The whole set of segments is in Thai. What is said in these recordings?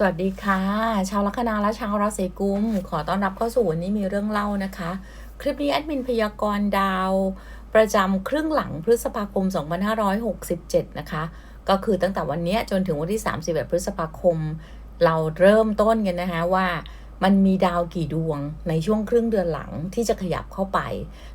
สวัสดีค่ะ ชาวลัคนาและชาวราศีกุม ขอต้อนรับเข้าสู่วันนี้มีเรื่องเล่านะคะ คลิปนี้แอดมินพยากรณ์ดาว ประจำครึ่งหลังพฤษภาคม 2567 นะคะ ก็คือตั้งแต่วันนี้จนถึงวันที่ 31 พฤษภาคม เราเริ่มต้นกันนะคะว่า มันมีดาวกี่ดวงในช่วงครึ่งเดือนหลังที่จะขยับเข้าไป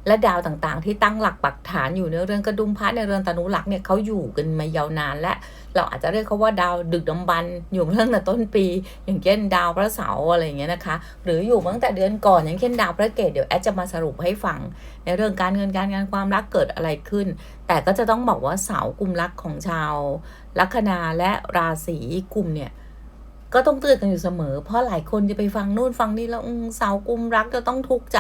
และดาวต่างๆ ที่ตั้งหลักปักฐานอยู่ในเรือนกระดุมพระในเรือนตนุหลักเนี่ยเขาอยู่กันมายาวนาน และเราอาจจะเรียกเขาว่าดาวดึกดำบรรพ์อยู่เรื่องแต่ต้นปี อย่างเช่นดาวพระเสาร์อะไรอย่างเงี้ยนะคะ หรืออยู่ตั้งแต่เดือนก่อนอย่างเช่นดาวพระเกตเดี๋ยวแอดจะมาสรุปให้ฟัง ในเรื่องการเงินการงานความรักเกิดอะไรขึ้น แต่ก็จะต้องบอกว่าเสากลุ่มรักของชาวลัคนาและราศีกลุ่มเนี่ย ก็ต้องเตือนกันอยู่เสมอ เพราะหลายคนจะไปฟังนู่นฟังนี่แล้วเสากุมรักจะต้องทุกข์ใจ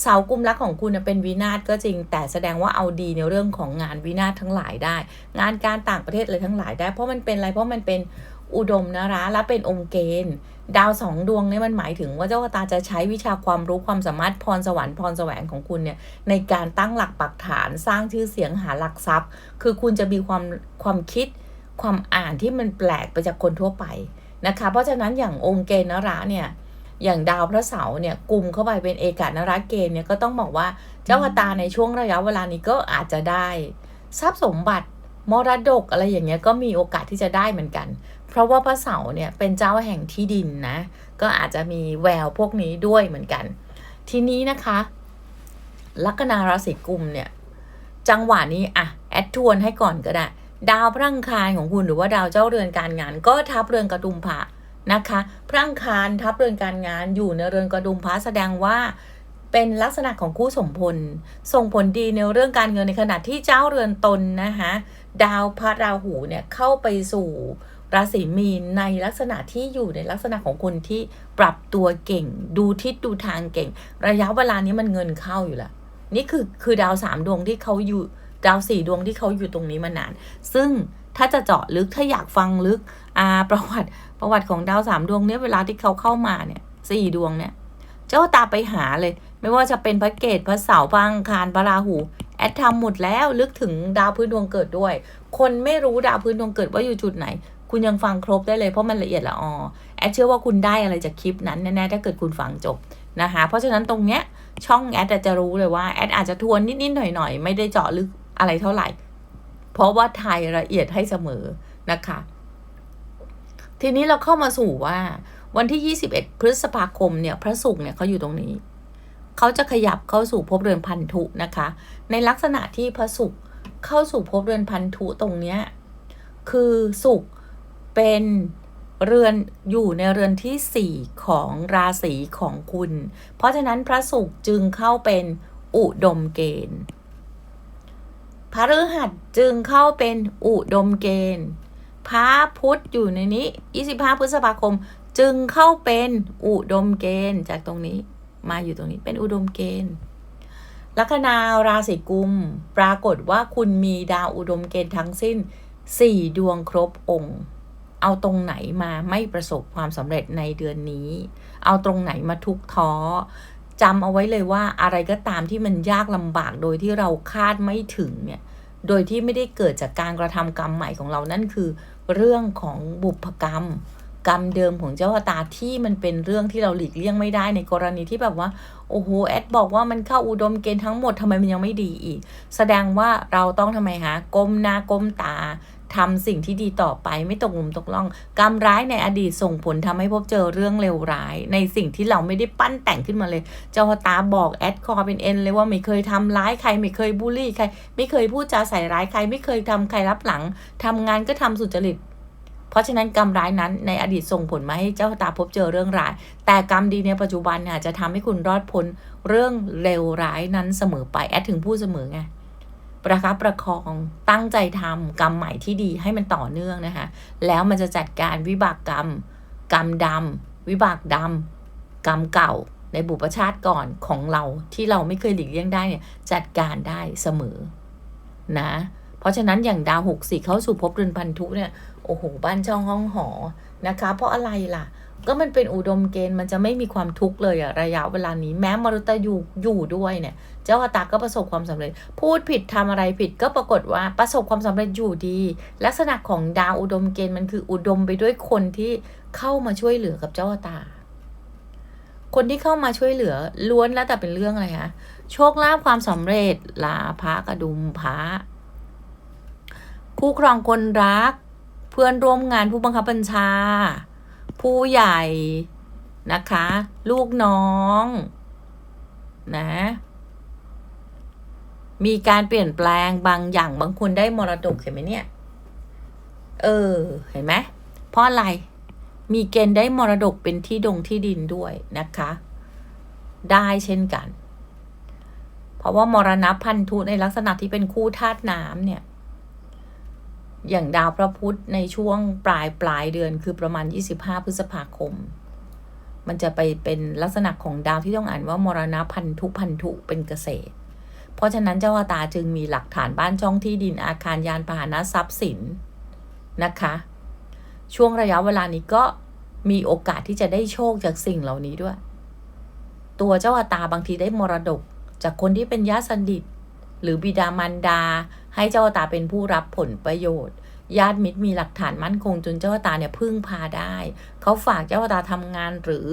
เสากุมรักของคุณเป็นวินาศก็จริง แต่แสดงว่าเอาดีในเรื่องของงานวินาศทั้งหลายได้ งานการต่างประเทศอะไรทั้งหลายได้ เพราะมันเป็นอะไรเพราะมันเป็นอุดมนะระและเป็นองค์เกณฑ์ดาวสองดวงเนี่ยมันหมายถึงว่าเจ้าตาจะใช้วิชาความรู้ความสามารถพรสวรรค์พรแสวงของคุณเนี่ยในการตั้งหลักปักฐานสร้างชื่อเสียงหาหลักทรัพย์ คือคุณจะมีความความคิดความอ่านที่มันแปลกไปจากคนทั่วไป นะคะ เพราะฉะนั้นอย่างองค์เกณฑ์นระเนี่ยอย่างดาวพระเสาร์เนี่ยกลุ่มเข้าไปเป็นเอกานระเกณฑ์เนี่ยก็ต้องบอกว่าเจ้าตาในช่วงระยะเวลานี้ก็อาจจะได้ ทรัพย์สมบัติมรดกอะไรอย่างเงี้ยก็มีโอกาสที่จะได้เหมือนกัน เพราะว่าพระเสาร์เนี่ยเป็นเจ้าแห่งที่ดินนะก็อาจจะมีแววพวกนี้ด้วยเหมือนกัน ทีนี้นะคะลัคนาราศีกุมเนี่ยจังหวะนี้อะแอดทวนให้ก่อนก็ได้ ดาวพระอังคารของคุณหรือว่าดาวเจ้าเรือนการงาน ก็ทับเรือนกระดุมพระนะคะพระอังคารทับเรือนการงานอยู่ในเรือนกระดุมพระแสดงว่าเป็นลักษณะของคู่สมพล ส่งผลดีในเรื่องการเงินในขณะที่เจ้าเรือนตนนะคะดาวพระราหูเนี่ยเข้าไปสู่ราศีมีนในลักษณะที่อยู่ในลักษณะของคนที่ปรับตัวเก่ง ดูทิศดูทางเก่ง ระยะเวลานี้มันเงินเข้าอยู่ล้วนี่คือคือดาวสามดวงที่เขาอยู่ ดาวสี่ดวงที่เขาอยู่ตรงนี้มานาน ซึ่งถ้าจะเจาะลึกถ้าอยากฟังลึกอ่าประวัติประวัติของดาวสามดวงเนี่ยเวลาที่เขาเข้ามาเนี่ยสี่ดวงเนี่ยเจ้าตาไปหาเลย ไม่ว่าจะเป็นพระเกตพระเสาร์พระอังคารพระราหู แอดทำหมดแล้วลึกถึงดาวพื้นดวงเกิดด้วย คนไม่รู้ดาวพื้นดวงเกิดว่าอยู่จุดไหน คุณยังฟังครบได้เลยเพราะมันละเอียดละออแอดเชื่อว่าคุณได้อะไรจากคลิปนั้นแน่ๆถ้าเกิดคุณฟังจบนะคะเพราะฉะนั้นตรงเนี้ยช่องแอดจะรู้เลยว่าแอดอาจจะทวนนิดๆหน่อยๆ ไม่ได้เจาะลึก อะไรเท่าไหร่ เพราะว่าไทยละเอียดให้เสมอนะคะ ทีนี้เราเข้ามาสู่ว่า วันที่ 21 พฤษภาคมเนี่ย พระศุกร์เนี่ยเขาอยู่ตรงนี้ เขาจะขยับเข้าสู่ภพเรือนพันธุนะคะ ในลักษณะที่พระศุกร์เข้าสู่ภพเรือนพันธุตรงเนี้ยคือศุกร์เป็นเรือนอยู่ในเรือนที่ 4 ของราศีของคุณ เพราะฉะนั้นพระศุกร์จึงเข้าเป็นอุดมเกณฑ์ พระฤหัสจึงเข้าเป็นอุดมเกณฑ์ พระพุธอยู่ในนี้ 25 พฤษภาคม จึงเข้าเป็นอุดมเกณฑ์จากตรงนี้ มาอยู่ตรงนี้เป็นอุดมเกณฑ์ลัคนาราศีกุม ปรากฏว่าคุณมีดาวอุดมเกณฑ์ทั้งสิ้น 4 ดวงครบองค์ เอาตรงไหนมาไม่ประสบความสำเร็จในเดือนนี้ เอาตรงไหนมาทุกข์ท้อ จำเอาไว้เลยว่าอะไรก็ตามที่มันยากลำบากโดยที่เราคาดไม่ถึงเนี่ย โดยที่ไม่ได้เกิดจากการกระทำกรรมใหม่ของเรานั่นคือ เรื่องของบุพกรรม กรรมเดิมของเจ้าตาที่มันเป็นเรื่องที่เราหลีกเลี่ยงไม่ได้ในกรณีที่แบบว่า โอ้โหแอดบอกว่ามันเข้าอุดมเกณฑ์ทั้งหมดทำไมมันยังไม่ดีอีก แสดงว่าเราต้องทำไมฮะก้มหน้าก้มตา ทำสิ่งที่ดีต่อไปไม่ตกหลุมตกล่องกรรมร้ายในอดีตส่งผลทำให้พบเจอเรื่องเลวร้าย ในสิ่งที่เราไม่ได้ปั้นแต่งขึ้นมาเลย เจ้าตาบอกแอดคอเป็นเอ็นเลยว่าไม่เคยทำร้ายใครไม่เคยบูลลี่ใคร ไม่เคยพูดจาใส่ร้ายใคร ไม่เคยทำใครรับหลังทำงานก็ทำสุจริตเพราะฉะนั้นกรรมร้ายนั้นในอดีตส่งผลมาให้เจ้าตาพบเจอเรื่องร้าย แต่กรรมดีในปัจจุบันเนี่ยจะทำให้คุณรอดพ้นเรื่องเลวร้ายนั้นเสมอไปแอดถึงพูดเสมอไง ประคับประคองตั้งใจทำกรรมใหม่ที่ดีให้มันต่อเนื่องนะคะ แล้วมันจะจัดการวิบากกรรม กรรมดำวิบากดำกรรมเก่าในบุพชาติก่อนของเราที่เราไม่เคยหลีกเลี่ยงได้เนี่ยจัดการได้เสมอนะเพราะฉะนั้นอย่างดาวหกสี่เข้าสู่ภพเรือนพันธุเนี่ยโอ้โหบ้านช่องห้องหอนะคะ เพราะอะไรล่ะ ก็มันเป็นอุดมเกณฑ์มันจะไม่มีความทุกข์เลยอะระยะเวลานี้แม้มรุตยูอยู่ด้วยเนี่ย เจ้าอตาก็ประสบความสำเร็จ พูดผิดทำอะไรผิดก็ปรากฏว่าประสบความสำเร็จอยู่ดี ลักษณะของดาวอุดมเกณฑ์มันคืออุดมไปด้วยคนที่เข้ามาช่วยเหลือกับเจ้าชะตา คนที่เข้ามาช่วยเหลือล้วนแล้วแต่เป็นเรื่องอะไรคะโชคลาภความสำเร็จลาพระกระดุมพระคู่ครองคนรัก เพื่อนร่วมงานผู้บังคับบัญชา ผู้ใหญ่นะคะ ลูกน้อง นะ มีการเปลี่ยนแปลงบางอย่างบางคนได้มรดกเห็นไหมเนี่ย เออ เห็นไหมเพราะอะไร มีเกณฑ์ได้มรดกเป็นที่ดงที่ดินด้วยนะคะ ได้เช่นกัน เพราะว่ามรณะพันธุในลักษณะที่เป็นคู่ธาตุน้ำเนี่ย อย่างดาวพระพุธในช่วงปลายปลายเดือนคือประมาณ 25 พฤษภาคม มันจะไปเป็นลักษณะของดาวที่ต้องอ่านว่ามรณะพันธุพันธุเป็นเกษตร ราะฉะนั้นเจ้าอาตาจึงมีหลักฐานบ้านช่องที่ดินอาคารยานพาหนะทรัพย์สินนะคะ ช่วงระยะเวลานี้ก็มีโอกาสที่จะได้โชคจากสิ่งเหล่านี้ด้วย ตัวเจ้าอาตาบางทีได้มรดกจากคนที่เป็นญาติสนิทหรือบิดามารดาให้เจ้าอาตาเป็นผู้รับผลประโยชน์ ญาติมิตรมีหลักฐานมั่นคงจนเจ้าตาเนี่ยพึ่งพาได้ เขาฝากเจ้าตาทำงานหรือ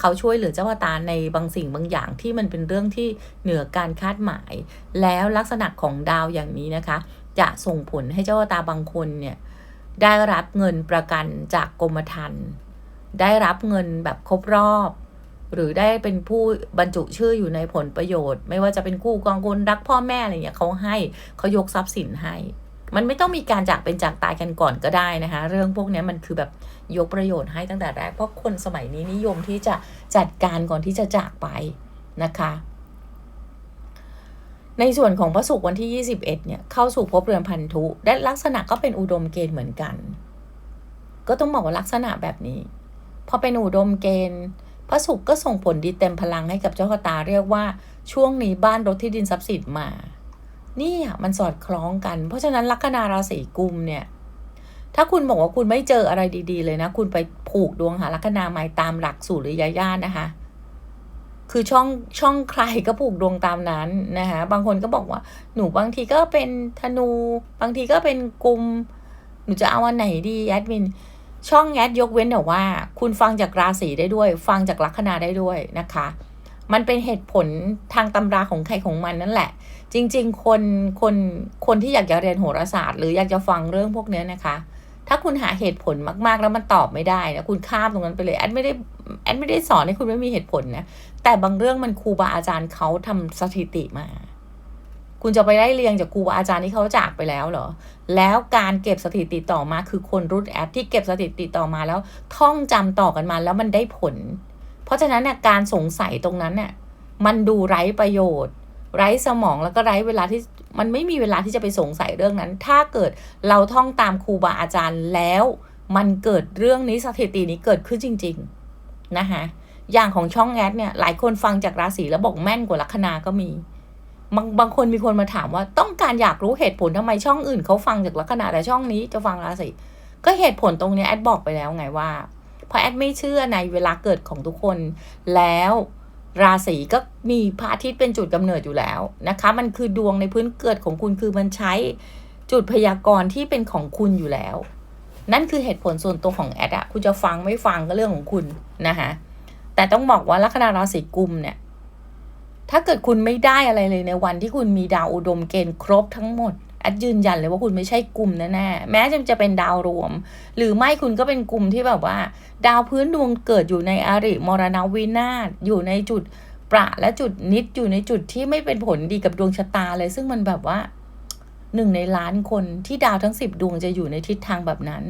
เขาช่วยเหลือเจ้าตาในบางสิ่งบางอย่างที่มันเป็นเรื่องที่เหนือการคาดหมาย แล้วลักษณะของดาวอย่างนี้นะคะ จะส่งผลให้เจ้าตาบางคนเนี่ยได้รับเงินประกันจากกรมธรรม์ได้รับเงินแบบครบรอบ หรือได้เป็นผู้บรรจุชื่ออยู่ในผลประโยชน์ ไม่ว่าจะเป็นคู่กองคนรักพ่อแม่อะไรเงี้ยเขาให้เขายกทรัพย์สินให้ มันไม่ต้องมีการจากเป็นจากตายกันก่อนก็ได้นะคะ เรื่องพวกนี้มันคือแบบยกประโยชน์ให้ตั้งแต่แรก เพราะคนสมัยนี้นิยมที่จะจัดการก่อนที่จะจากไปนะคะ ในส่วนของพระศุกร์วันที่ 21 เนี่ยเข้าสู่ภพเรือนพันธุ และลักษณะก็เป็นอุดมเกณฑ์เหมือนกัน ก็ต้องบอกว่าลักษณะแบบนี้พอเป็นอุดมเกณฑ์พระศุกร์ก็ส่งผลดีเต็มพลังให้กับเจ้าชะตาเรียกว่าช่วงนี้บ้านรถที่ดินทรัพย์สินมา นี่มันสอดคล้องกัน เพราะฉะนั้นลัคนาราศีกุมเนี่ย ถ้าคุณบอกว่าคุณไม่เจออะไรดี ๆ เลยนะ คุณไปผูกดวงหาลัคนาใหม่ตามหลักสูตรหรือยายานะคะ คือช่องช่องใครก็ผูกดวงตามนั้นนะคะ บางคนก็บอกว่า หนูบางทีก็เป็นธนู บางทีก็เป็นกุม หนูจะเอาอันไหนดีแอดมิน ช่องแอดยกเว้นแต่ว่า คุณฟังจากราศีได้ด้วย ฟังจากลัคนาได้ด้วยนะคะ มันเป็นเหตุผลทางตำราของใครของมันนั่นแหละ จริง ๆ คนคนคนที่อยากจะเรียนโหราศาสตร์ หรืออยากจะฟังเรื่องพวกเนี้ยนะคะ ถ้าคุณหาเหตุผลมากๆ แล้วมันตอบไม่ได้นะคุณข้ามตรงนั้นไปเลยแอดไม่ได้แอดไม่ได้สอนให้คุณไม่มีเหตุผลนะแต่บางเรื่องมันครูบาอาจารย์เขาทำสถิติมา คุณจะไปได้เรียงจากครูบาอาจารย์ที่เขาจากไปแล้วเหรอ แล้วการเก็บสถิติต่อมาคือคนรุ่นแอดที่เก็บสถิติต่อมาแล้ว ท่องจำต่อกันมาแล้วมันได้ผล เพราะฉะนั้นเนี่ยการสงสัยตรงนั้นเนี่ยมันดูไร้ประโยชน์ ไร้สมองแล้วก็ไร้เวลาที่มันไม่มีเวลาที่จะไปสงสัยเรื่องนั้น ถ้าเกิดเราท่องตามครูบาอาจารย์แล้ว มันเกิดเรื่องนี้สถิตินี้เกิดขึ้นจริง ๆ นะคะอย่างของช่องแอดเนี่ยหลายคนฟังจากราศีแล้วบอกแม่นกว่าลัคนาก็มี บางบางคนมีคนมาถามว่าต้องการอยากรู้เหตุผลทำไมช่องอื่นเขาฟังจากลัคนาแต่ช่องนี้จะฟังราศีก็เหตุผลตรงนี้แอดบอกไปแล้วไงว่าเพราะแอดไม่เชื่อในเวลาเกิดของทุกคนแล้ว ราศีก็มีพระอาทิตย์เป็นจุดกำเนิดอยู่แล้วนะคะ มันคือดวงในพื้นเกิดของคุณคือมันใช้จุดพยากรณ์ที่เป็นของคุณอยู่แล้ว นั่นคือเหตุผลส่วนตัวของแอดอะคุณจะฟังไม่ฟังก็เรื่องของคุณนะคะแต่ต้องบอกว่าลัคนาราศีกุมเนี่ย ถ้าเกิดคุณไม่ได้อะไรเลยในวันที่คุณมีดาวอุดมเกณฑ์ครบทั้งหมด แอดยืนยันเลยว่าคุณไม่ใช่กลุ่มแน่ๆแม้จะจะเป็นดาวรวม หรือไม่คุณก็เป็นกลุ่มที่แบบว่า ดาวพื้นดวงเกิดอยู่ในอาริมรณวินาศอยู่ในจุดประและจุดนิดอยู่ในจุดที่ไม่เป็นผลดีกับดวงชะตาเลย ซึ่งมันแบบว่าหนึ่งในล้านคนที่ดาวทั้งสิบดวงจะอยู่ในทิศทางแบบนั้น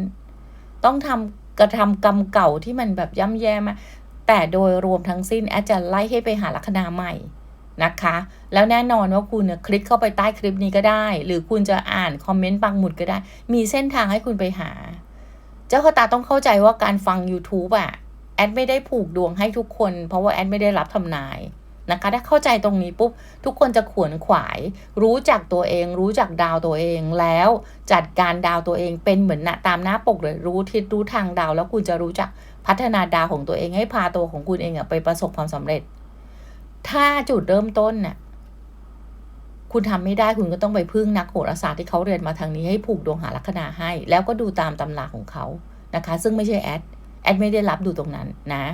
ต้องทำกระทำกรรมเก่าที่มันแบบย่ำแย่มาแต่โดยรวมทั้งสิ้นแอดจะไล่ให้ไปหาลัคนาใหม่ นะคะ แล้วแน่นอนว่าคุณคลิกเข้าไปใต้คลิปนี้ก็ได้ หรือคุณจะอ่านคอมเมนต์ปังหมุดก็ได้ มีเส้นทางให้คุณไปหา เจ้าคตาต้องเข้าใจว่าการฟัง YouTube อะแอดไม่ได้ผูกดวงให้ทุกคน เพราะว่าแอดไม่ได้รับทำนายนะคะ ถ้าเข้าใจตรงนี้ปุ๊บ ทุกคนจะขวนขวาย รู้จักตัวเอง รู้จักดาวตัวเองแล้วจัดการดาวตัวเองเป็นเหมือนนะตามหน้าปกเลยรู้ทิศรู้ทางดาว แล้วคุณจะรู้จักพัฒนาดาวของตัวเองให้พาตัวของคุณเองอะไปประสบความสำเร็จ ถ้าจุดเริ่มต้นน่ะ คุณทำไม่ได้คุณก็ต้องไปพึ่งนักโหราศาสตร์ที่เขาเรียนมาทางนี้ให้ผูกดวงหาลัคนาให้ แล้วก็ดูตามตำราของเขานะคะ ซึ่งไม่ใช่แอดแอดไม่ได้รับดูตรงนั้นนะ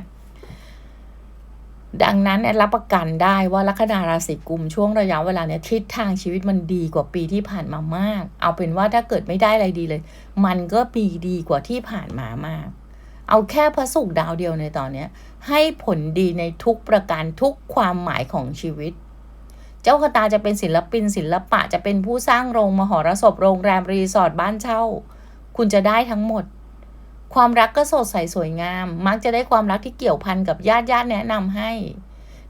ดังนั้นแอดรับประกันได้ว่าลัคนาราศีกุมช่วงระยะเวลาเนี้ยทิศทางชีวิตมันดีกว่าปีที่ผ่านมามาก เอาเป็นว่าถ้าเกิดไม่ได้อะไรดีเลย มันก็ปีดีกว่าที่ผ่านมามาก เอาแค่พระศุกร์ดาวเดียวในตอนนี้ให้ผลดีในทุกประการทุกความหมายของชีวิต เจ้าคตาจะเป็นศิลปินศิลปะจะเป็นผู้สร้างโรงมหรสพโรงแรมรีสอร์ทบ้านเช่า คุณจะได้ทั้งหมด ความรักก็สดใสสวยงาม มักจะได้ความรักที่เกี่ยวพันกับญาติญาติแนะนำให้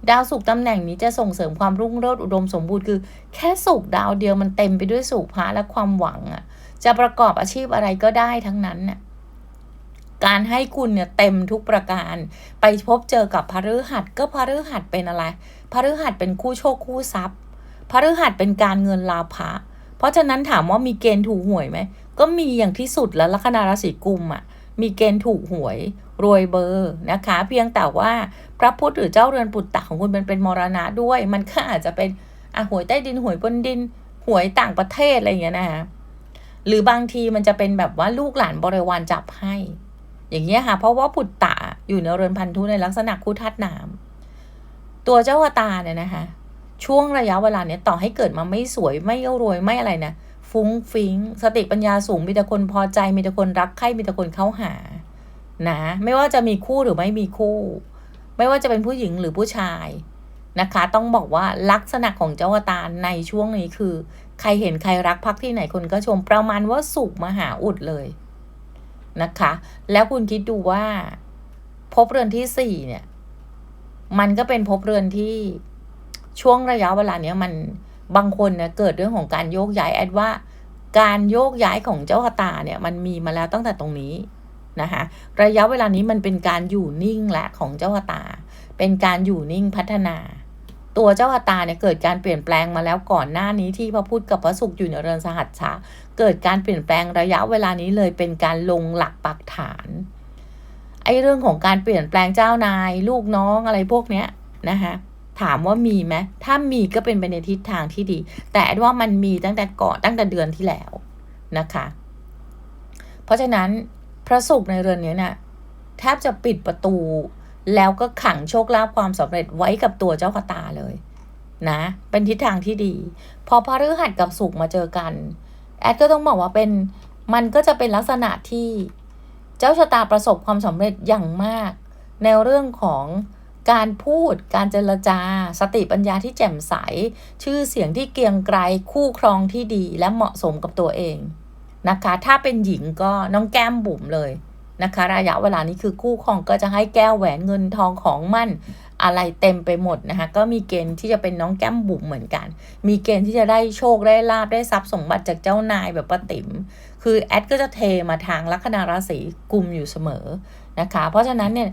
ดาวสุขตำแหน่งนี้จะส่งเสริมความรุ่งโรจน์อุดมสมบูรณ์คือแค่สุขดาวเดียวมันเต็มไปด้วยสุขภะและความหวังอะจะประกอบอาชีพอะไรก็ได้ทั้งนั้นน่ะ การให้คุณเนี่ยเต็มทุกประการ ไปพบเจอกับพฤหัสก็พฤหัสเป็นอะไรพฤหัสเป็นคู่โชคคู่ทรัพย์พฤหัสเป็นการเงินลาภะเพราะฉะนั้นถามว่ามีเกณฑ์ถูกหวยไหมก็มีอย่างที่สุดแล้วลัคนาราศีกุมอะมีเกณฑ์ถูกหวยรวยเบอร์นะคะ เพียงแต่ว่าพระพุธหรือเจ้าเรือนปุตตะของคุณเป็นเป็นมรณะด้วย มันก็อาจจะเป็นอะหวยใต้ดินหวยบนดินหวยต่างประเทศอะไรอย่างเงี้ยนะคะหรือบางทีมันจะเป็นแบบว่าลูกหลานบริวารจับให้ อย่างเงี้ยค่ะ เพราะว่าปุตตะอยู่ในเรือนพันธุในลักษณะคู่ธาตุน้ำตัวเจ้าตาเนี่ยนะคะ ช่วงระยะเวลาเนี้ยต่อให้เกิดมาไม่สวยไม่รวยไม่อะไรนะฟุ้งฟิงสติปัญญาสูงมีแต่คนพอใจมีแต่คนรักใคร่มีแต่คนเข้าหานะไม่ว่าจะมีคู่หรือไม่มีคู่ ไม่ว่าจะเป็นผู้หญิงหรือผู้ชายนะคะ ต้องบอกว่าลักษณะของเจ้าตาในช่วงนี้คือ ใครเห็นใครรักพักที่ไหนคนก็ชมประมาณว่าสุขมหาอุดเลย นะคะ แล้วคุณคิดดูว่าพบเรือนที่สี่เนี่ย มันก็เป็นพบเรือนที่ช่วงระยะเวลาเนี้ยมันบางคนเนี่ยเกิดเรื่องของการโยกย้ายแอดว่า การโยกย้ายของเจ้าตาเนี่ย มันมีมาแล้วตั้งแต่ตรงนี้นะคะระยะเวลานี้มันเป็นการอยู่นิ่งและของเจ้าตา เป็นการอยู่นิ่งพัฒนา ตัวเจ้าตาเนี่ยเกิดการเปลี่ยนแปลงมาแล้วก่อนหน้านี้ที่พระพุธกับพระศุกร์อยู่ในเรือนสหัสชะ เกิดการเปลี่ยนแปลงระยะเวลานี้เลยเป็นการลงหลักปักฐานไอ้เรื่องของการเปลี่ยนแปลงเจ้านาย ลูกน้องอะไรพวกเนี้ยนะคะถามว่ามีไหมถ้ามีก็เป็นไปในทิศทางที่ดี แต่ว่ามันมีตั้งแต่ก่อนตั้งแต่เดือนที่แล้วนะคะ เพราะฉะนั้นพระศุกร์ในเรือนนี้เนะี่ยแทบจะปิดประตู แล้วก็ขังโชคลาภความสำเร็จไว้กับตัวเจ้าคตาเลยนะ เป็นทิศทางที่ดี พอพระฤหัสกับศุกร์มาเจอกัน ดก็ต้องบอกว่าเป็นมันก็จะเป็นลักษณะที่เจ้าชะตาประสบความสำเร็จอย่างมาก ในเรื่องของการพูดการเจรจา สติปัญญาที่แจ่มใส ชื่อเสียงที่เกียงไกรคู่ครองที่ดีและเหมาะสมกับตัวเองนะคะ ถ้าเป็นหญิงก็น้องแก้มบุ๋มเลยนะคะ ระยะเวลานี้คือคู่ครองก็จะให้แก้วแหวนเงินทองของมั่น อะไรเต็มไปหมดนะคะก็มีเกณฑ์ที่จะเป็นน้องแก้มบุ๋มเหมือนกัน มีเกณฑ์ที่จะได้โชคได้ลาบได้ทรัพย์สมบัติจากเจ้านายแบบป้าติ๋มคือแอดก็จะเทมาทางลัคนาราศีกุมอยู่เสมอนะคะ เพราะฉะนั้นเนี่ย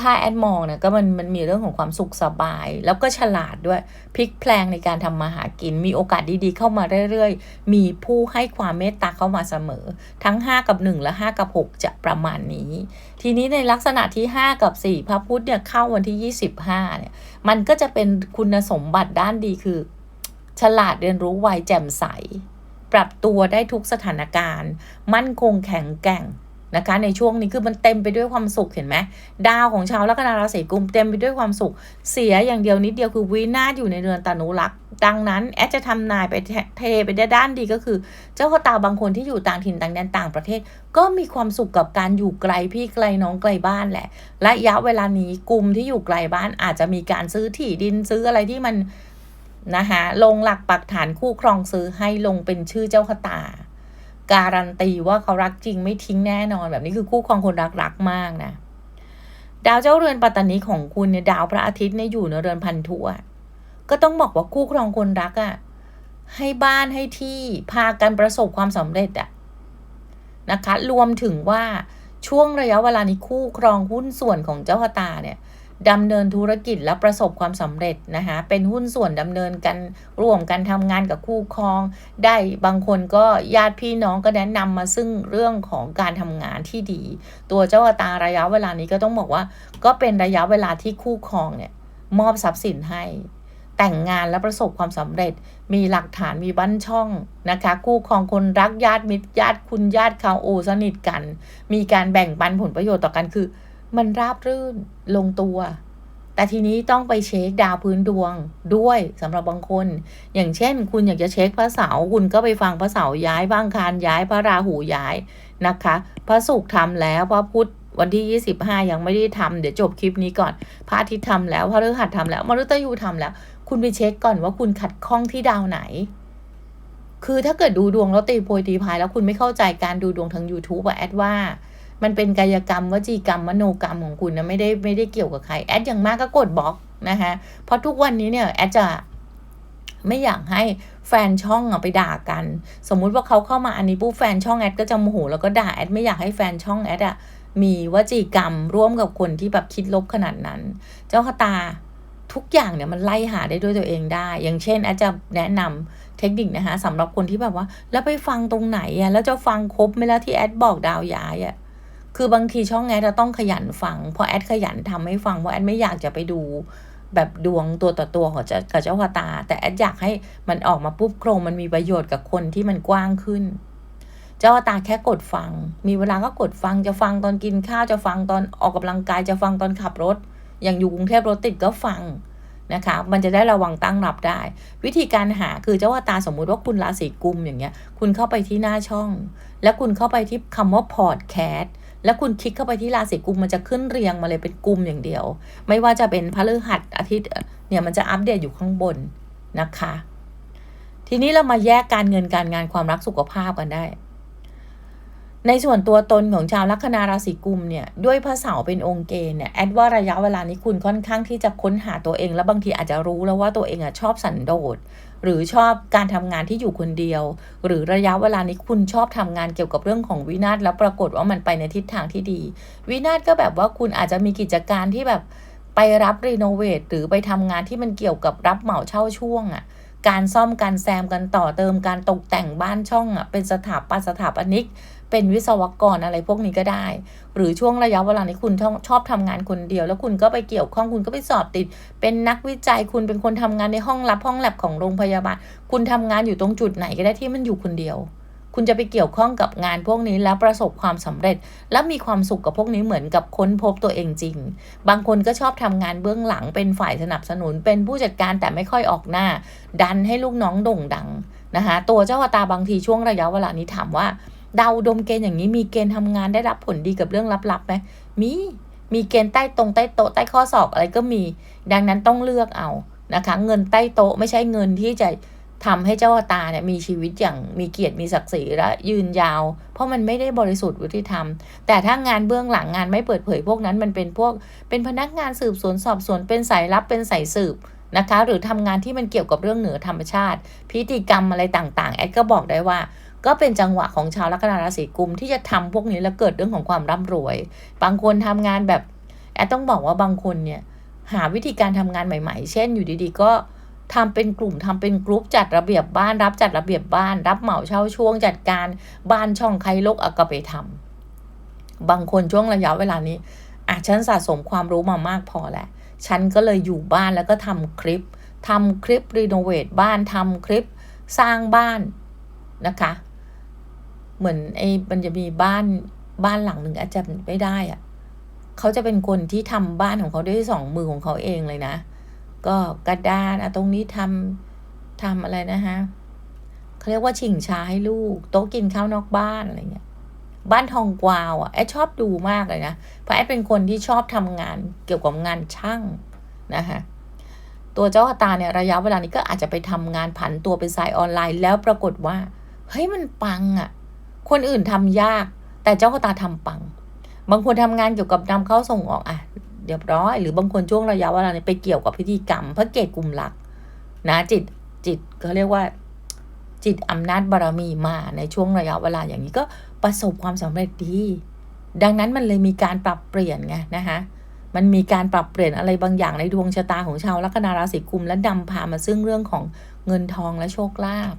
ถ้าแอดมองเนี่ยก็มันมันมีเรื่องของความสุขสบาย แล้วก็ฉลาดด้วยพลิกแพลงในการทำมาหากิน มีโอกาสดีๆเข้ามาเรื่อยๆ มีผู้ให้ความเมตตาเข้ามาเสมอ ทั้ง 5 กับ 1 และ 5 กับ 6 จะประมาณนี้ ทีนี้ในลักษณะที่ 5 กับ 4 พระพุทธเนี่ยเข้าวันที่ 25เนี่ยมันก็จะเป็นคุณสมบัติด้านดีคือ ฉลาดเรียนรู้ไวแจ่มใส ปรับตัวได้ทุกสถานการณ์ มั่นคงแข็งแกร่ง นะคะ ในช่วงนี้คือมันเต็มไปด้วยความสุขเห็นไหมดาวของชาวลัคนาราศีกุมเต็มไปด้วยความสุข เสียอย่างเดียวนิดเดียวคือวินาศอยู่ในเรือนตานุรักษ์ดังนั้นแอดจะทำนายไปเทไปได้ด้านดีก็คือ เจ้าขตาบางคนที่อยู่ต่างถิ่นต่างแดนต่างประเทศ ก็มีความสุขกับการอยู่ไกลพี่ไกลน้องไกลบ้านแหละและระยะเวลานี้กลุ่มที่อยู่ไกลบ้านอาจจะมีการซื้อที่ดินซื้ออะไรที่มันนะคะลงหลักปักฐานคู่ครองซื้อให้ลงเป็นชื่อเจ้าขตา การันตีว่าเขารักจริงไม่ทิ้งแน่นอน แบบนี้คือคู่ครองคนรักรักมากนะ ดาวเจ้าเรือนปัตตานีของคุณเนี่ยดาวพระอาทิตย์เนี่ยอยู่ในเรือนพันธุอะก็ต้องบอกว่าคู่ครองคนรักอะให้บ้านให้ที่พากันประสบความสำเร็จอะนะคะ รวมถึงว่าช่วงระยะเวลานี้คู่ครองหุ้นส่วนของเจ้าตาเนี่ย ดำเนินธุรกิจและประสบความสำเร็จนะคะเป็นหุ้นส่วนดำเนินกันร่วมกันทำงานกับคู่ครอง ได้บางคนก็ญาติพี่น้องก็แนะนำมาซึ่งเรื่องของการทำงานที่ดี ตัวเจ้าตาระยะเวลานี้ก็ต้องบอกว่า ก็เป็นระยะเวลาที่คู่ครองเนี่ยมอบทรัพย์สินให้ แต่งงานและประสบความสำเร็จ มีหลักฐานมีบ้านช่องนะคะคู่ครองคนรักญาติมิตรญาติคุณญาติเขาโอสนิทกัน มีการแบ่งปันผลประโยชน์ต่อกันคือ มันราบรื่นลงตัว แต่ทีนี้ต้องไปเช็คดาวพื้นดวงด้วยสำหรับบางคน อย่างเช่น คุณอยากจะเช็คพระเสาร์คุณก็ไปฟังพระเสาร์ย้ายบ้างคารย้ายพระราหูย้ายนะคะ พระศุกร์ทำแล้วพระพุธวันที่ 25 ยังไม่ได้ทำเดี๋ยวจบคลิปนี้ก่อน พระอาทิตย์ทำแล้วพระฤหัสทำแล้วมฤตยูทำแล้ว คุณไปเช็คก่อนว่าคุณขัดข้องที่ดาวไหน คือถ้าเกิดดูดวงแล้วตีโพยตีพายแล้วคุณไม่เข้าใจการดูดวงทาง YouTube อะแอดว่า มันเป็นกายกรรมวจีกรรมมโนกรรมของคุณนะไม่ได้ไม่ได้เกี่ยวกับใครแอดอย่างมากก็กดบล็อกนะคะเพราะทุกวันนี้เนี่ยแอดจะไม่อยากให้แฟนช่องอะไปด่ากัน สมมุติว่าเขาเข้ามาอันนี้ปุ๊บแฟนช่องแอดก็จะโมโหแล้วก็ด่าแอดไม่อยากให้แฟนช่องแอดอะมีวจีกรรมร่วมกับคนที่แบบคิดลบขนาดนั้น เจ้าคตาทุกอย่างเนี่ยมันไล่หาได้ด้วยตัวเองได้ อย่างเช่นแอดจะแนะนำเทคนิคนะคะสำหรับคนที่แบบว่า แล้วไปฟังตรงไหนอะแล้วจะฟังครบไหมล่ะที่แอดบอกดาวย้ายอะ คือบางทีช่องแอดจะต้องขยันฟังเพราะแอดขยันทำให้ฟังเพราะแอดไม่อยากจะไปดูแบบดวงตัวต่อตัวของเจ้ากับเจ้าคตา แต่แอดอยากให้มันออกมาปุ๊บโครงมันมีประโยชน์กับคนที่มันกว้างขึ้น เจ้าตาแค่กดฟัง มีเวลาก็กดฟังจะฟังตอนกินข้าวจะฟังตอนออกกำลังกายจะฟังตอนขับรถ อย่างอยู่กรุงเทพรถติดก็ฟังนะคะ มันจะได้ระวังตั้งรับได้ วิธีการหาคือเจ้าตาสมมุติว่าคุณราศีกุมอย่างเงี้ย คุณเข้าไปที่หน้าช่อง แล้วคุณเข้าไปที่คำว่าพอดแคสต์ แล้วคุณคลิกเข้าไปที่ราศีกุมมันจะขึ้นเรียงมาเลยเป็นกลุ่มอย่างเดียว ไม่ว่าจะเป็นพฤหัสอาทิตย์เนี่ยมันจะอัปเดตอยู่ข้างบนนะคะ ทีนี้เรามาแยกการเงินการงานความรักสุขภาพกันได้ ในส่วนตัวตนของชาวลัคนาราศีกุมเนี่ยด้วยพระเสาร์เป็นองค์เกณฑ์เนี่ยแอดว่าระยะเวลานี้คุณค่อนข้างที่จะค้นหาตัวเอง แล้วบางทีอาจจะรู้แล้วว่าตัวเองอะชอบสันโดษ หรือชอบการทำงานที่อยู่คนเดียว หรือระยะเวลานี้คุณชอบทำงานเกี่ยวกับเรื่องของวินาศแล้วปรากฏว่ามันไปในทิศทางที่ดี วินาศก็แบบว่าคุณอาจจะมีกิจการที่แบบไปรับรีโนเวทหรือไปทำงานที่มันเกี่ยวกับรับเหมาเช่าช่วงอะการซ่อมการแซมกันต่อเติมการตกแต่งบ้านช่องอะเป็นสถาปัตย์สถาปนิก เป็นวิศวกรอะไรพวกนี้ก็ได้ หรือช่วงระยะเวลานี้คุณชอบทำงานคนเดียว แล้วคุณก็ไปเกี่ยวข้องคุณก็ไปสอบติด เป็นนักวิจัยคุณเป็นคนทำงานในห้องรับห้องแลบของโรงพยาบาล คุณทำงานอยู่ตรงจุดไหนก็ได้ที่มันอยู่คนเดียว คุณจะไปเกี่ยวข้องกับงานพวกนี้แล้วประสบความสำเร็จ และมีความสุขกับพวกนี้เหมือนกับค้นพบตัวเองจริง บางคนก็ชอบทำงานเบื้องหลังเป็นฝ่ายสนับสนุน เป็นผู้จัดการแต่ไม่ค่อยออกหน้า ดันให้ลูกน้องโด่งดังนะคะตัวเจ้าตาบางทีช่วงระยะเวลานี้ถามว่า ดาวดมเกณฑ์อย่างนี้มีเกณฑ์ทำงานได้รับผลดีกับเรื่องลับๆไหมมีมีเกณฑ์ใต้ตรงใต้โต๊ะใต้ข้อศอกอะไรก็มี ดังนั้นต้องเลือกเอานะคะ เงินใต้โต๊ะไม่ใช่เงินที่จะทำให้เจ้าตาเนี่ยมีชีวิตอย่างมีเกียรติมีศักดิ์ศรีและยืนยาว เพราะมันไม่ได้บริสุทธิ์ยุติธรรม แต่ถ้างานเบื้องหลังงานไม่เปิดเผยพวกนั้นมันเป็นพวก เป็นพนักงานสืบสวนสอบสวนเป็นสายลับเป็นสายสืบนะคะ หรือทำงานที่มันเกี่ยวกับเรื่องเหนือธรรมชาติ พิธีกรรมอะไรต่างๆ แอดก็บอกได้ว่า ก็เป็นจังหวะของชาวลัคนาราศีกุมที่จะทำพวกนี้แล้วเกิดเรื่องของความร่ำรวย บางคนทำงานแบบแอดต้องบอกว่าบางคนเนี่ยหาวิธีการทำงานใหม่ ๆ เช่นอยู่ดีๆ ก็ทำเป็นกลุ่มทำเป็นกลุ่มจัดระเบียบบ้านรับจัดระเบียบบ้าน รับเหมาเช่าช่วงจัดการบ้านช่องใครลกอากไปทำบางคนช่วงระยะเวลานี้อะฉันสะสมความรู้มามากพอแหละฉันก็เลยอยู่บ้านแล้วก็ทำคลิปทำคลิปรีโนเวทบ้านทำคลิปสร้างบ้านนะคะ เหมือนไอ้มันจะมีบ้านบ้านหลังหนึ่งอาจจะไม่ได้อะเขาจะเป็นคนที่ทำบ้านของเขาด้วยสองมือของเขาเองเลยนะ ก็กระดานอะตรงนี้ทำทำอะไรนะฮะเขาเรียกว่าชิงช้าให้ลูก โต๊ะกินข้าวนอกบ้านอะไรเงี้ย บ้านทองกวาวอะแอดชอบดูมากเลยนะ เพราะแอดเป็นคนที่ชอบทำงานเกี่ยวกับงานช่างนะคะตัวเจ้าตาเนี่ยระยะเวลานี้ก็อาจจะไปทำงานผันตัวเป็นสายออนไลน์ แล้วปรากฏว่าเฮ้ยมันปังอะ่ะ คนอื่นทำยาก แต่เจ้าตาทำปัง บางคนทำงานเกี่ยวกับนำเข้าส่งออกอะเรียบร้อย หรือบางคนช่วงระยะเวลานี้ไปเกี่ยวกับพิธีกรรมพระเกตกลุ่มหลัก นะจิตจิตเขาเรียกว่า จิตอำนาจบารมีมาในช่วงระยะเวลาอย่างนี้ก็ประสบความสำเร็จดี ดังนั้นมันเลยมีการปรับเปลี่ยนไงนะคะมันมีการปรับเปลี่ยนอะไรบางอย่างในดวงชะตาของชาวลัคนาราศีกุม และดำพามาซึ่งเรื่องของเงินทองและโชคลาภ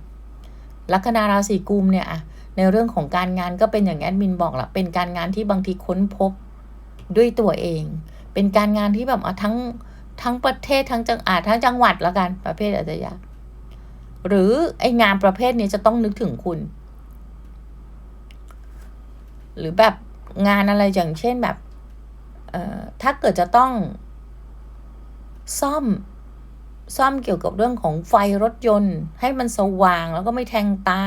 ลัคนาราศีกุมเนี่ยอะ ในเรื่องของการงานก็เป็นอย่างแอดมินบอกละเป็นการงานที่บางทีค้นพบด้วยตัวเอง เป็นการงานที่แบบทั้งทั้งประเทศทั้งจังอาจทั้งจังหวัดแล้วกันประเภทอาจจะยากหรือไองานประเภทนี้จะต้องนึกถึงคุณ หรือแบบงานอะไรอย่างเช่นแบบถ้าเกิดจะต้อง ซ่อมซ่อมเกี่ยวกับเรื่องของไฟรถยนต์ ให้มันสว่างแล้วก็ไม่แทงตา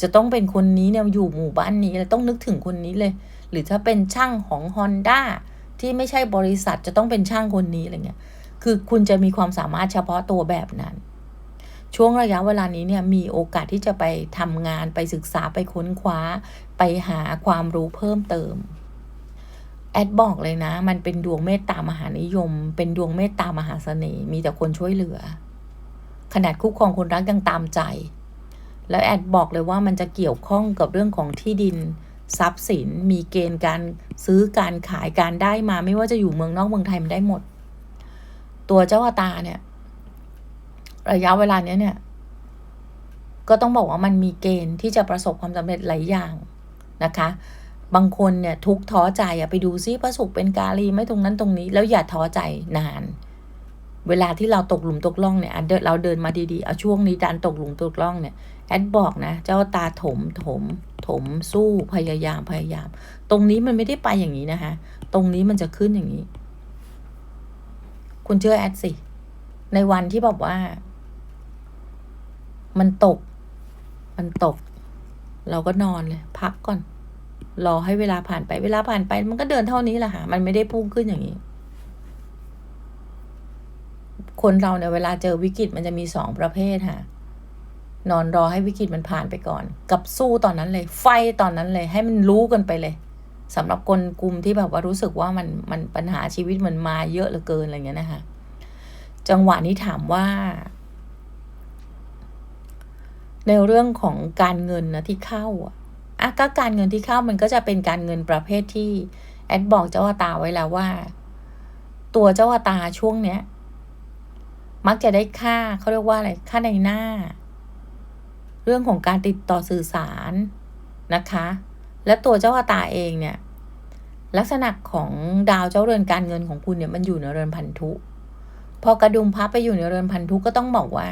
จะต้องเป็นคนนี้เนี่ยอยู่หมู่บ้านนี้เลยต้องนึกถึงคนนี้เลย หรือถ้าเป็นช่างของ Honda ที่ไม่ใช่บริษัทจะต้องเป็นช่างคนนี้อะไรเงี้ย คือคุณจะมีความสามารถเฉพาะตัวแบบนั้น ช่วงระยะเวลานี้เนี่ยมีโอกาสที่จะไปทำงานไปศึกษาไปค้นคว้า ไปหาความรู้เพิ่มเติม แอดบอกเลยนะ มันเป็นดวงเมตตามหานิยม เป็นดวงเมตตามหาเสน่ห์มีแต่คนช่วยเหลือ ขนาดคู่ครองคนรักยังตามใจ แล้วแอดบอกเลยว่ามันจะเกี่ยวข้องกับเรื่องของที่ดินทรัพย์สินมีเกณฑ์การซื้อการขายการได้มาไม่ว่าจะอยู่เมืองนอกเมืองไทยมันได้หมด ตัวเจ้าอาตาเนี่ย ระยะเวลาเนี้ยเนี่ย ก็ต้องบอกว่ามันมีเกณฑ์ที่จะประสบความสำเร็จหลายอย่างนะคะ บางคนเนี่ยทุกท้อใจอะไปดูซิพระศุกร์เป็นกาลีไหม่ตรงนั้นตรงนี้ แล้วอย่าท้อใจนาน เวลาที่เราตกหลุมตกล่องเนี่ยเราเดินมาดีๆเอาช่วงนี้ดันตกหลุมตกล่องเนี่ย แอดบอกนะ เจ้าตาถมถม ถมสู้พยายามพยายาม ตรงนี้มันไม่ได้ไปอย่างนี้นะคะ ตรงนี้มันจะขึ้นอย่างนี้ คุณเชื่อแอดสิ ในวันที่แบบว่า มันตก มันตก เราก็นอนเลย พักก่อน รอให้เวลาผ่านไปเวลาผ่านไป มันก็เดินเท่านี้แหละค่ะ มันไม่ได้พุ่งขึ้นอย่างนี้คนเราเนี่ยเวลาเจอวิกฤตมันจะมีสองประเภทค่ะ นอนรอให้วิกฤตมันผ่านไปก่อน กับสู้ตอนนั้นเลย ไฟตอนนั้นเลย ให้มันรู้กันไปเลยสำหรับคนกลุ่มที่แบบว่ารู้สึกว่ามันมันปัญหาชีวิตมันมาเยอะเหลือเกินอะไรเงี้ยนะคะ จังหวะนี้ถามว่า ในเรื่องของการเงินนะที่เข้าอะอะก็การเงินที่เข้ามันก็จะเป็นการเงินประเภทที่แอดบอกเจ้าอาตาไว้แล้วว่า ตัวเจ้าอาตาช่วงเนี้ย มักจะได้ค่าเขาเรียกว่าอะไรค่าในหน้า รื่องของการติดต่อสื่อสารนะคะ และตัวเจ้าอาตาเองเนี่ย ลักษณะของดาวเจ้าเรือนการเงินของคุณเนี่ยมันอยู่ในเรือนพันธุ พอกระดุมพับไปอยู่ในเรือนพันธุก็ต้องบอกว่า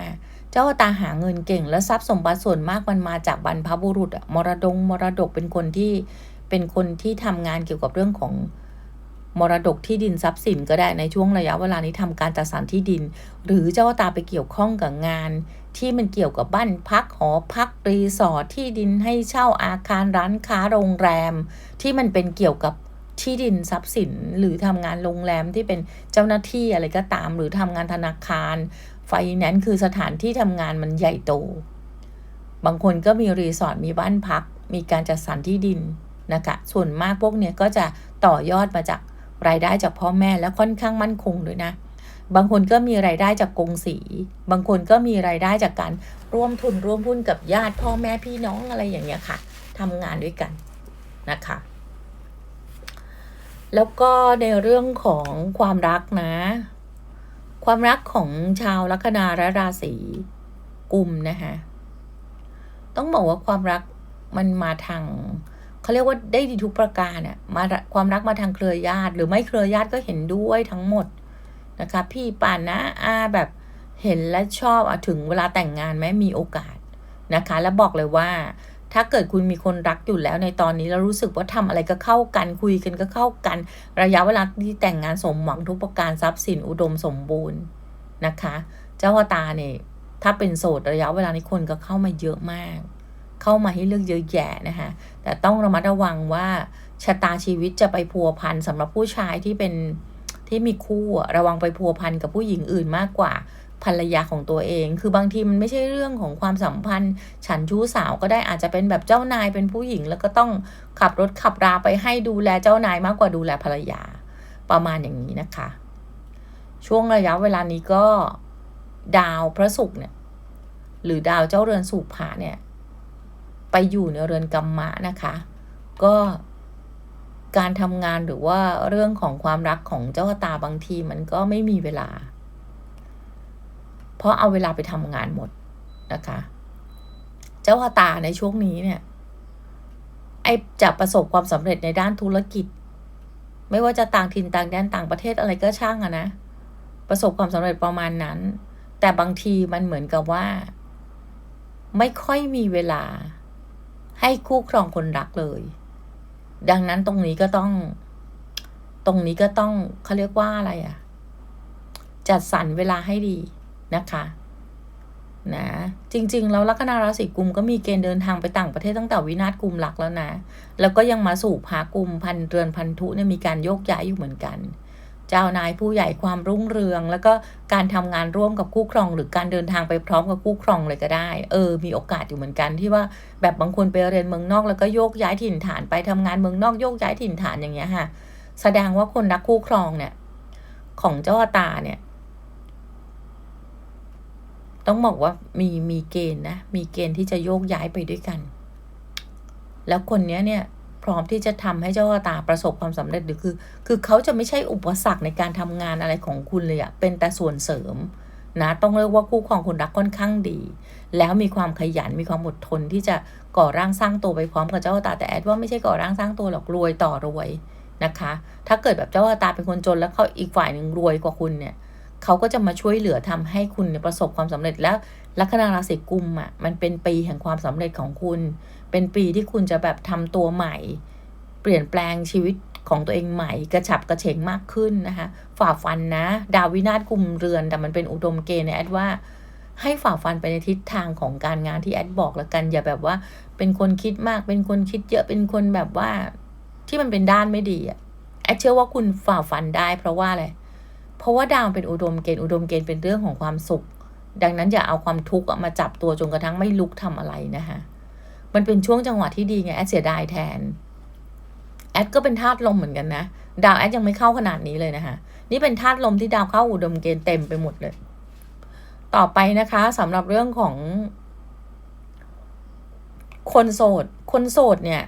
เจ้าตาหาเงินเก่ง และทรัพย์สมบัติส่วนมากมันมาจากบรรพบุรุษอะมรดงมรดกเป็นคนที่เป็นคนที่ทำงานเกี่ยวกับเรื่องของมรดกที่ดินทรัพย์สินก็ได้ในช่วงระยะเวลานี้ทำการจัดสรรที่ดิน หรือเจ้าตาไปเกี่ยวข้องกับงาน ที่มันเกี่ยวกับบ้านพักหอพักรีสอร์ทที่ดินให้เช่าอาคารร้านค้าโรงแรม ที่มันเป็นเกี่ยวกับที่ดินทรัพย์สิน หรือทำงานโรงแรมที่เป็นเจ้าหน้าที่อะไรก็ตาม หรือทำงานธนาคารไฟแนนซ์คือสถานที่ทำงานมันใหญ่โต บางคนก็มีรีสอร์ทมีบ้านพัก มีการจัดสรรที่ดินนะคะส่วนมากพวกเนี้ยก็จะต่อยอดมาจากรายได้จากพ่อแม่และค่อนข้างมั่นคงด้วยนะ บางคนก็มีรายได้จากกงสี บางคนก็มีรายได้จากการร่วมทุนร่วมหุ้นกับญาติพ่อแม่พี่น้องอะไรอย่างเงี้ยค่ะทำงานด้วยกันนะคะ แล้วก็ในเรื่องของความรักนะ ความรักของชาวลัคนาและราศีกุมนะคะต้องบอกว่าความรักมันมาทางเขาเรียกว่าได้ดีทุกประการเนี่ยมาความรักมาทางเครือญาติ หรือไม่เครือญาติก็เห็นด้วยทั้งหมด นะคะ พี่ป่านนะอาแบบเห็นและชอบอถึงเวลาแต่งงานไหมมีโอกาสนะคะ แล้วบอกเลยว่า ถ้าเกิดคุณมีคนรักอยู่แล้วในตอนนี้แล้วรู้สึกว่าทำอะไรก็เข้ากันคุยกันก็เข้ากัน ระยะเวลาที่แต่งงานสมหวังทุกประการทรัพย์สินอุดมสมบูรณ์นะคะ เจ้าตาเนี่ยถ้าเป็นโสดระยะเวลานี้คนก็เข้ามาเยอะมาก เข้ามาให้เลือกเยอะแยะนะคะแต่ต้องระมัดระวังว่าชะตาชีวิตจะไปพัวพันสำหรับผู้ชายที่เป็น ที่มีคู่ระวังไปพัวพันกับผู้หญิงอื่นมากกว่าภรรยาของตัวเอง คือบางทีมันไม่ใช่เรื่องของความสัมพันธ์ ฉันชู้สาวก็ได้อาจจะเป็นแบบเจ้านายเป็นผู้หญิง แล้วก็ต้องขับรถขับราไปให้ดูแลเจ้านายมากกว่าดูแลภรรยา ประมาณอย่างนี้นะคะ ช่วงระยะเวลานี้ก็ดาวพระศุกร์เนี่ย หรือดาวเจ้าเรือนสุภะเนี่ย ไปอยู่ในเรือนกรรมะนะคะ ก็ การทำงานหรือว่าเรื่องของความรักของเจ้าตาบางทีมันก็ไม่มีเวลา เพราะเอาเวลาไปทำงานหมดนะคะ เจ้าตาในช่วงนี้เนี่ย ไอจะประสบความสำเร็จในด้านธุรกิจ ไม่ว่าจะต่างถิ่นต่างแดนต่างประเทศอะไรก็ช่างอะนะ ประสบความสำเร็จประมาณนั้น แต่บางทีมันเหมือนกับว่า ไม่ค่อยมีเวลาให้คู่ครองคนรักเลย ดังนั้นตรงนี้ก็ต้อง ตรงนี้ก็ต้องเขาเรียกว่าอะไรอะจัดสรรเวลาให้ดีนะคะนะจริง ๆ แล้วลัคนาราศีกุมก็มีเกณฑ์เดินทางไปต่างประเทศตั้งแต่วินาศกุมหลักแล้วนะ แล้วก็ยังมาสู่พากุมพันเรือนพันธุเนี่ยมีการโยกย้ายอยู่เหมือนกัน เจ้านายผู้ใหญ่ความรุ่งเรือง แล้วก็การทำงานร่วมกับคู่ครอง หรือการเดินทางไปพร้อมกับคู่ครองเลยก็ได้ เออ มีโอกาสอยู่เหมือนกันที่ว่าแบบบางคนไปเรียนเมืองนอก แล้วก็โยกย้ายถิ่นฐานไปทำงานเมืองนอกโยกย้ายถิ่นฐานอย่างเงี้ยค่ะ แสดงว่าคนรักคู่ครองเนี่ย ของเจ้าตาเนี่ย ต้องบอกว่ามีมีเกณฑ์นะมีเกณฑ์ที่จะโยกย้ายไปด้วยกัน แล้วคนเนี้ยเนี่ย ร้อมที่จะทำให้เจ้าตาประสบความสำเร็จหรือคือ คือเขาจะไม่ใช่อุปสรรคในการทำงานอะไรของคุณเลยอะเป็นแต่ส่วนเสริมนะต้องเรียกว่าคู่ครองคุณรักค่อนข้างดี แล้วมีความขยันมีความอดทนที่จะก่อร่างสร้างตัวไปพร้อมกับเจ้าตาแต่แอดว่าไม่ใช่ก่อร่างสร้างตัวหรอกรวยต่อรวยนะคะ ถ้าเกิดแบบเจ้าตาเป็นคนจนแล้วเขาอีกฝ่ายหนึ่งรวยกว่าคุณเนี่ย เขาก็จะมาช่วยเหลือทำให้คุณประสบความสำเร็จแล้วลัคนาราศีกุมอะมันเป็นปีแห่งความสำเร็จของคุณ เป็นปีที่คุณจะแบบทำตัวใหม่ เปลี่ยนแปลงชีวิตของตัวเองใหม่ กระฉับกระเฉงมากขึ้นนะคะ ฝ่าฟันนะ ดาววินาศกุมเรือน แต่มันเป็นอุดมเกณฑ์เนี่ยแอดว่า ให้ฝ่าฟันไปในทิศทางของการงานที่แอดบอกแล้วกัน อย่าแบบว่า เป็นคนคิดมาก เป็นคนคิดเยอะ เป็นคนแบบว่า ที่มันเป็นด้านไม่ดีอะแอดเชื่อว่าคุณฝ่าฟันได้ เพราะว่าอะไรเพราะว่าดาวเป็นอุดมเกณฑ์อุดมเกณฑ์เป็นเรื่องของความสุข ดังนั้นอย่าเอาความทุกข์มาจับตัวจนกระทั่งไม่ลุกทำอะไรนะคะมันเป็นช่วงจังหวะที่ดีไงแอดเสียดายแทนแอดก็เป็นธาตุลมเหมือนกันนะดาวแอดยังไม่เข้าขนาดนี้เลยนะคะนี่เป็นธาตุลมที่ดาวเข้าอุดมเกณฑ์เต็มไปหมดเลย ต่อไปนะคะสำหรับเรื่องของ คนโสด คนโสดเนี่ย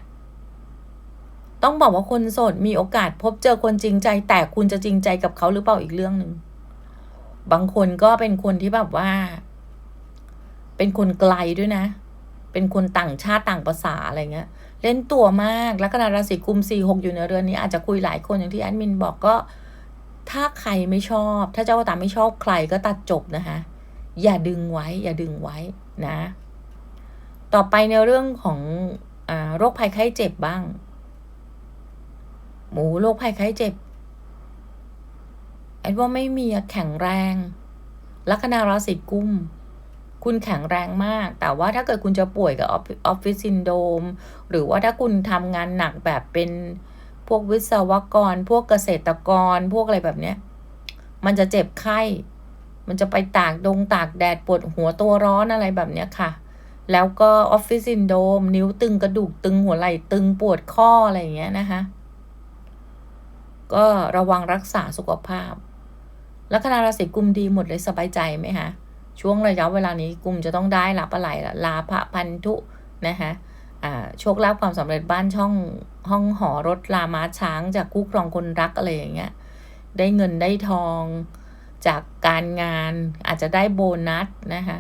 ต้องบอกว่าคนโสดมีโอกาสพบเจอคนจริงใจ แต่คุณจะจริงใจกับเขาหรือเปล่าอีกเรื่องหนึ่งบางคนก็เป็นคนที่แบบว่า เป็นคนไกลด้วยนะ เป็นคนต่างชาติต่างภาษาอะไรเงี้ย เล่นตัวมากลัคนาราศีกุมสี่หกอยู่ในเรือนนี้อาจจะคุยหลายคนอย่างที่แอดมินบอกก็ ถ้าใครไม่ชอบ ถ้าเจ้าตาไม่ชอบใครก็ตัดจบนะคะ อย่าดึงไว้ อย่าดึงไว้นะ ต่อไปในเรื่องของอโรคภัยไข้เจ็บบ้าง หมูโรคภัยไข้เจ็บแอดว่าไม่มีอะแข็งแรง ลัคนาราศีกุม คุณแข็งแรงมาก แต่ว่าถ้าเกิดคุณจะป่วยกับออฟฟิศซินโดม หรือว่าถ้าคุณทำงานหนักแบบเป็นพวกวิศวกร พวกเกษตรกร พวกอะไรแบบเนี้ย มันจะเจ็บไข้ มันจะไปตากดงตากแดดปวดหัวตัวร้อนอะไรแบบเนี้ยค่ะ แล้วก็ออฟฟิศซินโดม นิ้วตึงกระดูกตึงหัวไหล่ตึงปวดข้ออะไรอย่างเงี้ยนะคะ ก็ระวังรักษาสุขภาพ ลัคนาราศีกุมดีหมดเลยสบายใจไหมคะช่วงระยะเวลานี้กุมจะต้องได้รับอะไรละลาภพันธุนะคะอ่าโชคลาภความสำเร็จบ้านช่องห้องหอรถลาม้าช้างจากคู่ครองคนรักอะไรอย่างเงี้ยได้เงินได้ทองจากการงานอาจจะได้โบนัสนะคะ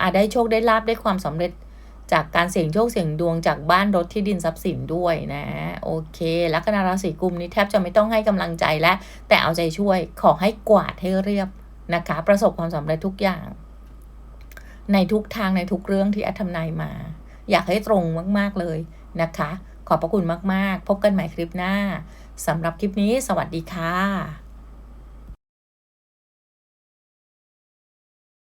อาจได้โชคได้ลาบได้ความสำเร็จ จากการเสี่ยงโชคเสี่ยงดวงจากบ้านรถที่ดินทรัพย์สินด้วยนะ โอเค ลัคนาราศีกุมนี้แทบจะไม่ต้องให้กำลังใจแล้ว แต่เอาใจช่วยขอให้กวาดให้เรียบนะคะ ประสบความสำเร็จทุกอย่าง ในทุกทางในทุกเรื่องที่แอดทำนายมา อยากให้ตรงมากๆเลยนะคะ ขอบพระคุณมากๆ พบกันใหม่คลิปหน้าสำหรับคลิปนี้ สวัสดีค่ะ